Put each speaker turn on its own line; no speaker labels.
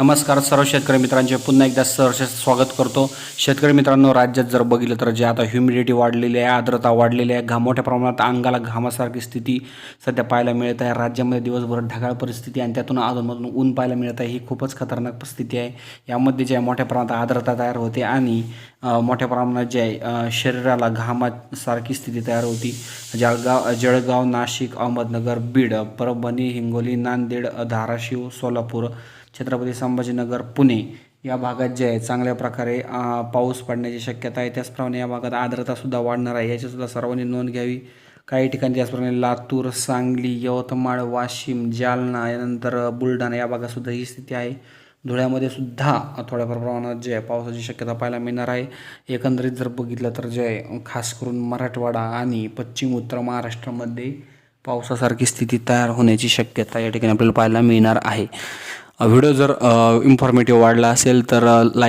नमस्कार सर्व शेतकरी मित्रांचे. पुन्हा एकदा सहर्ष स्वागत करतो. शेतकरी मित्रांनो राज्यात जर बघितलं तर जे आता ह्युमिडिटी वाढलेली आहे आर्द्रता वाढलेली आहे घाम मोठ्या प्रमाणात अंगाला घामासारखी स्थिती सध्या पाहायला मिळत आहे. राज्यामध्ये दिवसभर ढगाळ परिस्थिती आणि त्यातून अधूनमधून ऊन पाहायला मिळत आहे. ही खूपच खतरनाक स्थिती आहे. यामध्ये ज्या मोठ्या प्रमाणात आर्द्रता तयार होते आणि मोठ्या प्रमाणात जे आहे शरीराला घामासारखी स्थिती तयार होती. जळगाव जळगाव नाशिक अहमदनगर बीड परभणी हिंगोली नांदेड धाराशिव सोलापूर छत्रपती संभाजीनगर पुणे या भागात जे आहे चांगल्या प्रकारे पाऊस पडण्याची शक्यता आहे. त्याचप्रमाणे या भागात आर्द्रतासुद्धा वाढणार आहे. याचीसुद्धा सर्वांनी नोंद घ्यावी. काही ठिकाणी त्याचप्रमाणे लातूर सांगली यवतमाळ वाशिम जालना यानंतर बुलढाणा या भागातसुद्धा ही स्थिती आहे. धुळ्यामध्ये सुद्धा थोड्याफार प्रमाणात जे आहे पावसाची शक्यता पाहायला मिळणार आहे. एकंदरीत जर बघितलं तर जे आहे खास करून मराठवाडा आणि पश्चिम उत्तर महाराष्ट्रामध्ये पावसासारखी स्थिती तयार होण्याची शक्यता या ठिकाणी आपल्याला पाहायला मिळणार आहे. व्हिडिओ जर इन्फॉर्मेटिव्ह वाढला असेल तर लाईक